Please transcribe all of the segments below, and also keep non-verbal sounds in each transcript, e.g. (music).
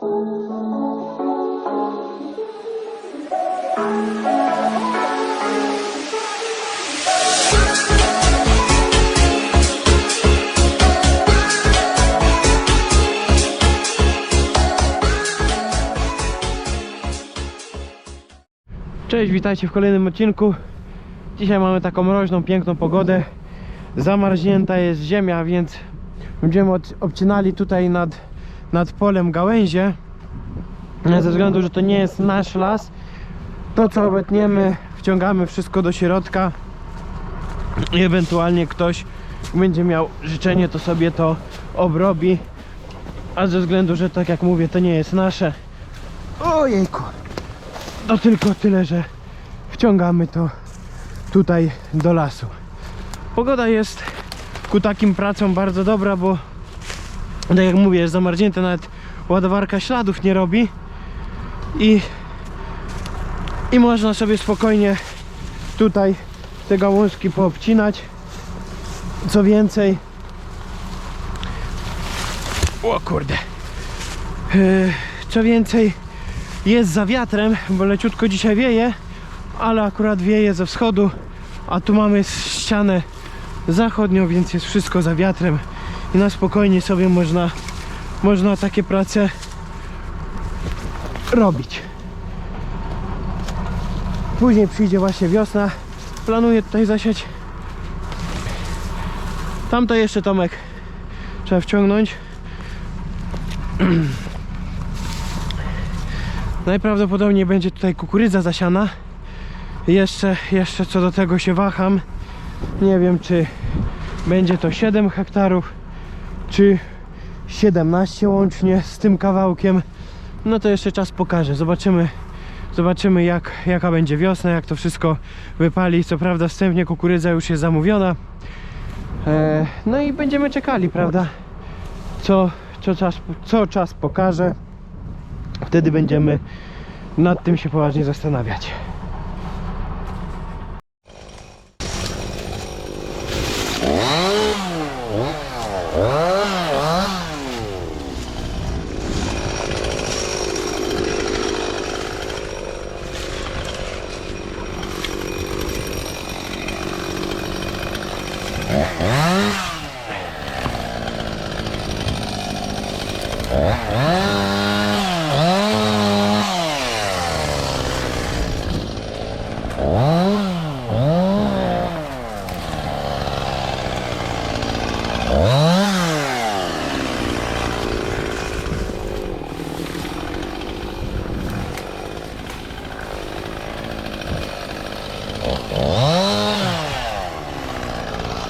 Cześć, witajcie w kolejnym odcinku. Dzisiaj mamy taką mroźną, piękną pogodę. Zamarznięta jest ziemia, więc będziemy obcinali tutaj nad, nad polem gałęzie. Ze względu, że to nie jest nasz las, to co obetniemy, wciągamy wszystko do środka i ewentualnie ktoś będzie miał życzenie, to sobie to obrobi. A ze względu, że tak jak mówię, to nie jest nasze. Ojejku. No tylko tyle, że wciągamy to tutaj do lasu. Pogoda jest ku takim pracom bardzo dobra, bo tak jak mówię, jest zamarznięte, nawet ładowarka śladów nie robi. I, i można sobie spokojnie tutaj te gałązki poobcinać. Co więcej, o kurde, Yy, co więcej, jest za wiatrem, bo leciutko dzisiaj wieje, ale akurat wieje ze wschodu, a tu mamy ścianę zachodnią, więc jest wszystko za wiatrem i na spokojnie sobie można, można takie prace robić. Później przyjdzie właśnie wiosna. Planuję tutaj zasiać. Tamto jeszcze Tomek trzeba wciągnąć. (clears throat) Najprawdopodobniej będzie tutaj kukurydza zasiana. Jeszcze, jeszcze co do tego się waham. Nie wiem, czy będzie to 7 hektarów, czy 17 łącznie z tym kawałkiem. No to jeszcze czas pokaże. Zobaczymy, zobaczymy jak, jaka będzie wiosna, jak to wszystko wypali. Co prawda wstępnie kukurydza już jest zamówiona. E, no i będziemy czekali, prawda? Co, co, czas, co czas pokaże. Wtedy będziemy nad tym się poważnie zastanawiać.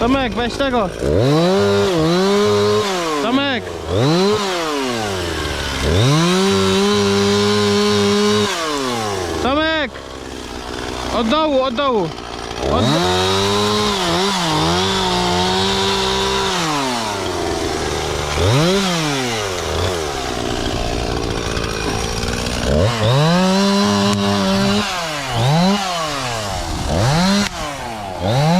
Tomek, weź tego. Tomek. Tomek. Od dołu, od dołu. Od... Oh.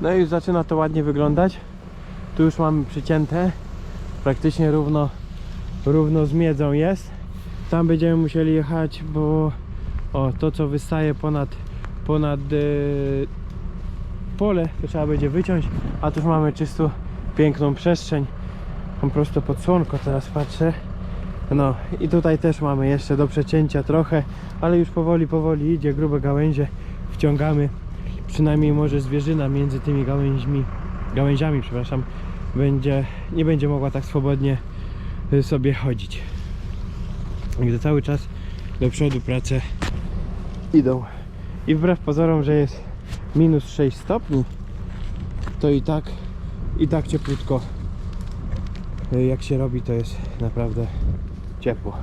No i już zaczyna to ładnie wyglądać. Tu już mamy przycięte. Praktycznie równo, równo z miedzą jest. Tam będziemy musieli jechać, bo o, to co wystaje ponad, ponad e, pole, to trzeba będzie wyciąć. A tu już mamy czysto piękną przestrzeń. Mam prosto pod słonko, teraz patrzę. No i tutaj też mamy jeszcze do przecięcia trochę, ale już powoli, powoli idzie, grube gałęzie wciągamy. Przynajmniej może zwierzyna między tymi gałęźmi, gałęziami, przepraszam, będzie, nie będzie mogła tak swobodnie y, sobie chodzić. Gdy cały czas do przodu prace idą. I wbrew pozorom, że jest minus 6 stopni, to i tak, i tak cieplutko. Y, Jak się robi, to jest naprawdę ciepło.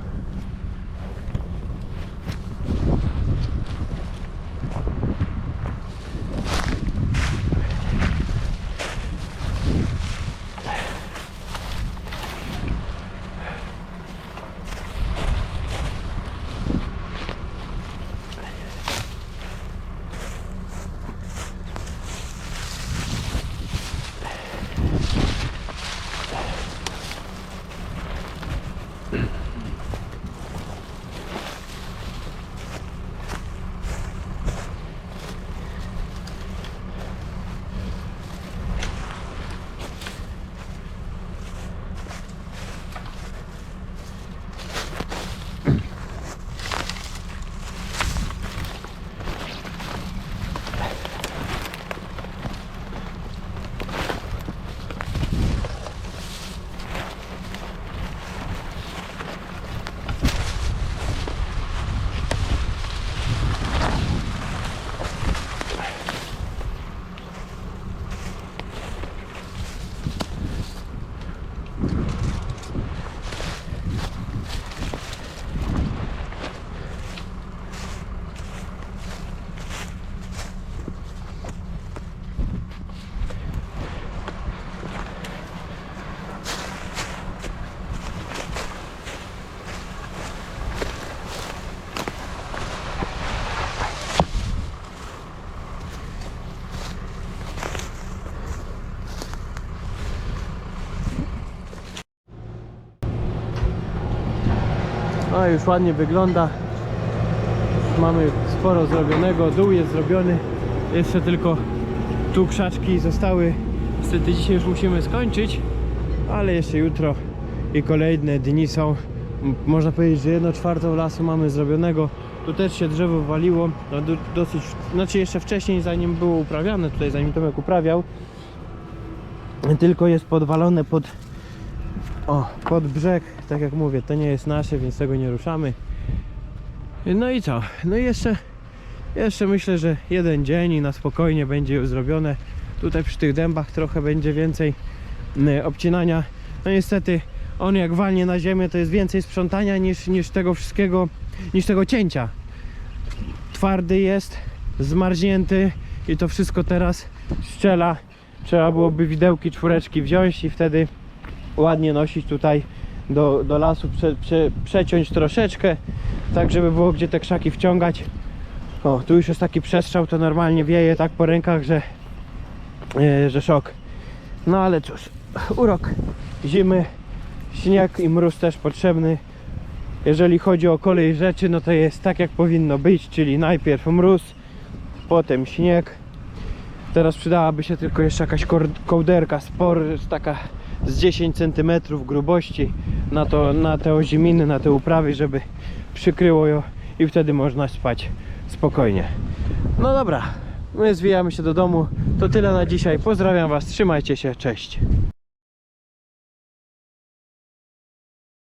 Już ładnie wygląda. Mamy sporo zrobionego. Dół jest zrobiony. Jeszcze tylko tu krzaczki zostały. Niestety dzisiaj już musimy skończyć, ale jeszcze jutro i kolejne dni są. Można powiedzieć, że jedno czwartą lasu mamy zrobionego. Tu też się drzewo waliło, no, do, dosyć, znaczy jeszcze wcześniej zanim było uprawiane, tutaj zanim Tomek uprawiał, tylko jest podwalone pod, o, pod brzeg, tak jak mówię, to nie jest nasze, więc tego nie ruszamy. No i co? No i jeszcze, jeszcze myślę, że jeden dzień i na spokojnie będzie zrobione. Tutaj przy tych dębach trochę będzie więcej obcinania. No niestety on jak walnie na ziemię to jest więcej sprzątania niż, niż tego wszystkiego, niż tego cięcia. Twardy jest, zmarznięty i to wszystko teraz strzela. Trzeba byłoby widełki czwóreczki wziąć i wtedy ładnie nosić tutaj do, do lasu, prze, prze, przeciąć troszeczkę, tak żeby było gdzie te krzaki wciągać. O, tu już jest taki przestrzał, to normalnie wieje tak po rękach, że, e, że szok. No ale cóż, urok zimy, śnieg i mróz też potrzebny. Jeżeli chodzi o kolej rzeczy, no to jest tak jak powinno być, czyli najpierw mróz, potem śnieg. Teraz przydałaby się tylko jeszcze jakaś kołderka spor, taka z 10 cm grubości na, to, na te oziminy, na te uprawy, żeby przykryło ją i wtedy można spać spokojnie. No dobra, my zwijamy się do domu. To tyle na dzisiaj. Pozdrawiam Was, trzymajcie się, cześć.